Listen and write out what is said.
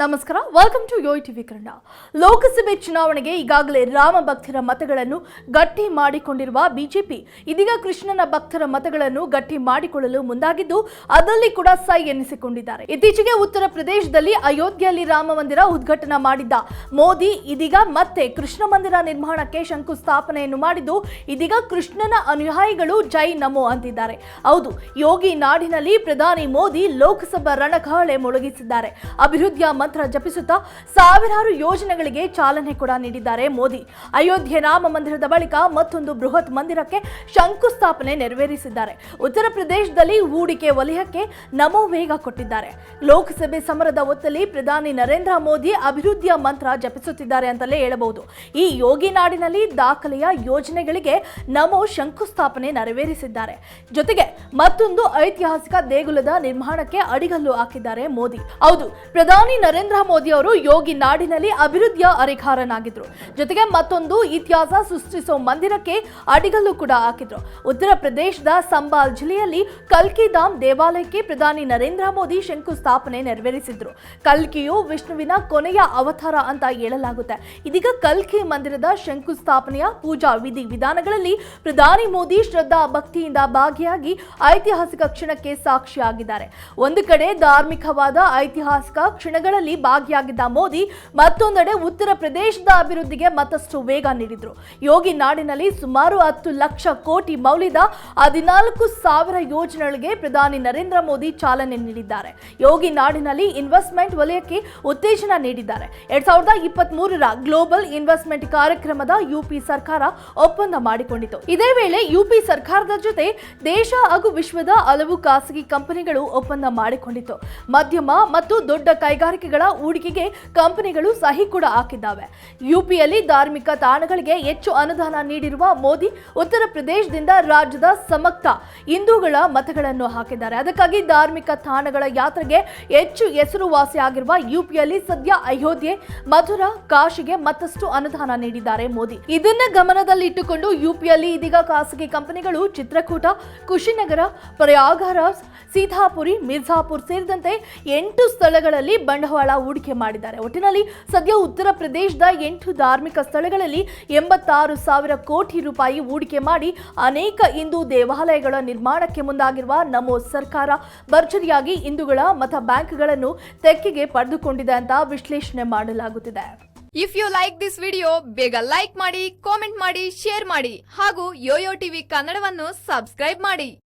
ನಮಸ್ಕಾರ. Welcome to Yoyo TV Kannada. ಲೋಕಸಭೆ ಚುನಾವಣೆಗೆ ಈಗಾಗಲೇ ರಾಮ ಭಕ್ತರ ಮತಗಳನ್ನು ಗಟ್ಟಿ ಮಾಡಿಕೊಂಡಿರುವ ಬಿಜೆಪಿ. ಇದೀಗ ಕೃಷ್ಣನ ಭಕ್ತರ ಮತಗಳನ್ನು ಗಟ್ಟಿ ಮಾಡಿಕೊಳ್ಳಲು ಮುಂದಾಗಿದ್ದು, ಅದರಲ್ಲಿ ಕೂಡ ಸೈ ಎನ್ನಿಸಿಕೊಂಡಿದ್ದಾರೆ ಇತ್ತೀಚೆಗೆ ಉತ್ತರ ಪ್ರದೇಶದಲ್ಲಿ ಅಯೋಧ್ಯೆಯಲ್ಲಿ ರಾಮ ಮಂದಿರ ಉದ್ಘಾಟನೆ ಮಾಡಿದ್ದ ಮೋದಿ, ಇದೀಗ ಮತ್ತೆ ಕೃಷ್ಣ ಮಂದಿರ ನಿರ್ಮಾಣಕ್ಕೆ ಶಂಕುಸ್ಥಾಪನೆಯನ್ನು ಮಾಡಿದ್ದು, ಇದೀಗ ಕೃಷ್ಣನ ಅನುಯಾಯಿಗಳು ಜೈ ನಮೋ ಅಂತಿದ್ದಾರೆ. ಹೌದು, ಯೋಗಿ ನಾಡಿನಲ್ಲಿ ಪ್ರಧಾನಿ ಮೋದಿ ಲೋಕಸಭಾ ರಣಕಹಳೆ ಮೊಳಗಿಸಿದ್ದಾರೆ. ಅಭಿವೃದ್ಧಿಯ ಮಂತ್ರ ಜಪಿಸುತ್ತಾ ಸಾವಿರಾರು ಯೋಜನೆಗಳಿಗೆ ಚಾಲನೆ ಕೂಡ ನೀಡಿದ್ದಾರೆ ಮೋದಿ. ಅಯೋಧ್ಯೆ ರಾಮ ಮಂದಿರದ ಬಳಿಕ ಮತ್ತೊಂದು ಬೃಹತ್ ಮಂದಿರಕ್ಕೆ ಶಂಕುಸ್ಥಾಪನೆ ನೆರವೇರಿಸಿದ್ದಾರೆ. ಉತ್ತರ ಪ್ರದೇಶದಲ್ಲಿ ಹೂಡಿಕೆ ವಲಯಕ್ಕೆ ನಮೋ ವೇಗ ಕೊಟ್ಟಿದ್ದಾರೆ. ಲೋಕಸಭೆ ಸಮರದ ಹೊತ್ತಲ್ಲಿ ಪ್ರಧಾನಿ ನರೇಂದ್ರ ಮೋದಿ ಅಭಿವೃದ್ಧಿಯ ಮಂತ್ರ ಜಪಿಸುತ್ತಿದ್ದಾರೆ ಅಂತಲೇ ಹೇಳಬಹುದು. ಈ ಯೋಗಿ ನಾಡಿನಲ್ಲಿ ದಾಖಲೆಯ ಯೋಜನೆಗಳಿಗೆ ನಮೋ ಶಂಕುಸ್ಥಾಪನೆ ನೆರವೇರಿಸಿದ್ದಾರೆ. ಜೊತೆಗೆ ಮತ್ತೊಂದು ಐತಿಹಾಸಿಕ ದೇಗುಲದ ನಿರ್ಮಾಣಕ್ಕೆ ಅಡಿಗಲ್ಲು ಹಾಕಿದ್ದಾರೆ ಮೋದಿ. ಹೌದು, ಪ್ರಧಾನಿ ನರೇಂದ್ರ ಮೋದಿ ಅವರು ಯೋಗಿ ನಾಡಿನಲ್ಲಿ ಅಭಿವೃದ್ಧಿಯ ಅರಿಕಾರನಾಗಿದ್ರು. ಜೊತೆಗೆ ಮತ್ತೊಂದು ಇತಿಹಾಸ ಸೃಷ್ಟಿಸೋ ಮಂದಿರಕ್ಕೆ ಅಡಿಗಲ್ಲು ಕೂಡ ಹಾಕಿದ್ರು. ಉತ್ತರ ಪ್ರದೇಶದ ಸಂಬಾಲ್ ಜಿಲ್ಲೆಯಲ್ಲಿ ಕಲ್ಕಿ ಧಾಮ್ ದೇವಾಲಯಕ್ಕೆ ಪ್ರಧಾನಿ ನರೇಂದ್ರ ಮೋದಿ ಶಂಕುಸ್ಥಾಪನೆ ನೆರವೇರಿಸಿದ್ರು. ಕಲ್ಕಿಯು ವಿಷ್ಣುವಿನ ಕೊನೆಯ ಅವತಾರ ಅಂತ ಹೇಳಲಾಗುತ್ತೆ. ಇದೀಗ ಕಲ್ಕಿ ಮಂದಿರದ ಶಂಕುಸ್ಥಾಪನೆಯ ಪೂಜಾ ವಿಧಿ ವಿಧಾನಗಳಲ್ಲಿ ಪ್ರಧಾನಿ ಮೋದಿ ಶ್ರದ್ಧಾ ಭಕ್ತಿಯಿಂದ ಭಾಗಿಯಾಗಿ ಐತಿಹಾಸಿಕ ಕ್ಷಣಕ್ಕೆ ಸಾಕ್ಷಿಯಾಗಿದ್ದಾರೆ. ಒಂದು ಕಡೆ ಧಾರ್ಮಿಕವಾದ ಐತಿಹಾಸಿಕ ಕ್ಷಣಗಳಲ್ಲಿ ಭಾಗಿಯಾಗಿದ್ದ ಮೋದಿ ಮತ್ತೊಂದೆಡೆ ಉತ್ತರ ಪ್ರದೇಶದ ಅಭಿವೃದ್ಧಿಗೆ ಮತ್ತಷ್ಟು ವೇಗ ನೀಡಿದ್ರು. ಯೋಗಿ ನಾಡಿನಲ್ಲಿ ಸುಮಾರು ಹತ್ತು ಲಕ್ಷ ಕೋಟಿ ಮೌಲ್ಯದ ಹದಿನಾಲ್ಕು ಸಾವಿರ ಯೋಜನೆಗಳಿಗೆ ಪ್ರಧಾನಿ ನರೇಂದ್ರ ಮೋದಿ ಚಾಲನೆ ನೀಡಿದ್ದಾರೆ. ಯೋಗಿ ನಾಡಿನಲ್ಲಿ ಇನ್ವೆಸ್ಟ್ಮೆಂಟ್ ವಲಯಕ್ಕೆ ಉತ್ತೇಜನ ನೀಡಿದ್ದಾರೆ. ಎರಡ್ ಸಾವಿರದ ಇಪ್ಪತ್ತ್ ಗ್ಲೋಬಲ್ ಇನ್ವೆಸ್ಟ್ಮೆಂಟ್ ಕಾರ್ಯಕ್ರಮದ ಯುಪಿ ಸರ್ಕಾರ ಒಪ್ಪಂದ ಮಾಡಿಕೊಂಡಿತು. ಇದೇ ವೇಳೆ ಯುಪಿ ಸರ್ಕಾರದ ಜೊತೆ ದೇಶ ಹಾಗೂ ವಿಶ್ವದ ಹಲವು ಖಾಸಗಿ ಕಂಪನಿಗಳು ಒಪ್ಪಂದ ಮಾಡಿಕೊಂಡಿತು. ಮಧ್ಯಮ ಮತ್ತು ದೊಡ್ಡ ಕೈಗಾರಿಕೆಗಳ ಹೂಡಿಕೆಗೆ ಕಂಪನಿಗಳು ಸಹಿ ಕೂಡ ಹಾಕಿದ್ದಾವೆ. ಯುಪಿಯಲ್ಲಿ ಧಾರ್ಮಿಕ ತಾಣಗಳಿಗೆ ಹೆಚ್ಚು ಅನುದಾನ ನೀಡಿರುವ ಮೋದಿ ಉತ್ತರ ಪ್ರದೇಶದಿಂದ ರಾಜ್ಯದ ಸಮಕ್ತ ಹಿಂದೂಗಳ ಮತಗಳನ್ನು ಹಾಕಿದ್ದಾರೆ. ಅದಕ್ಕಾಗಿ ಧಾರ್ಮಿಕ ತಾಣಗಳ ಯಾತ್ರೆಗೆ ಹೆಚ್ಚು ಹೆಸರುವಾಸಿಯಾಗಿರುವ ಯುಪಿಯಲ್ಲಿ ಸದ್ಯ ಅಯೋಧ್ಯೆ ಮಥುರಾ, ಕಾಶಿಗೆ ಮತ್ತಷ್ಟು ಅನುದಾನ ನೀಡಿದ್ದಾರೆ ಮೋದಿ. ಇದನ್ನ ಗಮನದಲ್ಲಿಟ್ಟುಕೊಂಡು ಯುಪಿಯಲ್ಲಿ ಇದೀಗ ಖಾಸಗಿ ಕಂಪನಿಗಳು ಚಿತ್ರಕೂಟ, ಕುಶಿನಗರ, ಪ್ರಯಾಗರಾಜ್, ಸೀತಾಪುರಿ, ಮಿರ್ಜಾಪುರ್ ಸೇರಿದಂತೆ ಎಂಟು ಸ್ಥಳಗಳಲ್ಲಿ ಬಂಡವಾಳ ಹೂಡಿಕೆ ಮಾಡಿದ್ದಾರೆ. ಒಟ್ಟಿನಲ್ಲಿ ಸದ್ಯ ಉತ್ತರ ಪ್ರದೇಶದ ಎಂಟು ಧಾರ್ಮಿಕ ಸ್ಥಳಗಳಲ್ಲಿ ಎಂಬತ್ತಾರು ಸಾವಿರ ಕೋಟಿ ರೂಪಾಯಿ ಹೂಡಿಕೆ ಮಾಡಿ ಅನೇಕ ಹಿಂದೂ ದೇವಾಲಯಗಳ ನಿರ್ಮಾಣಕ್ಕೆ ಮುಂದಾಗಿರುವ ನಮೋ ಸರ್ಕಾರ ಭರ್ಜರಿಯಾಗಿ ಹಿಂದೂಗಳ ಮತ ಬ್ಯಾಂಕ್ಗಳನ್ನು ತೆಕ್ಕೆಗೆ ಪಡೆದುಕೊಂಡಿದೆ ಅಂತ ವಿಶ್ಲೇಷಣೆ ಮಾಡಲಾಗುತ್ತಿದೆ. If you like this video ಬೇಗ ಲೈಕ್ ಮಾಡಿ ಕಾಮೆಂಟ್ ಮಾಡಿ ಶೇರ್ ಮಾಡಿ ಹಾಗೂ ಯೋಯೋ ಟಿವಿ ಕನ್ನಡವನ್ನು ಸಬ್ಸ್ಕ್ರೈಬ್ ಮಾಡಿ.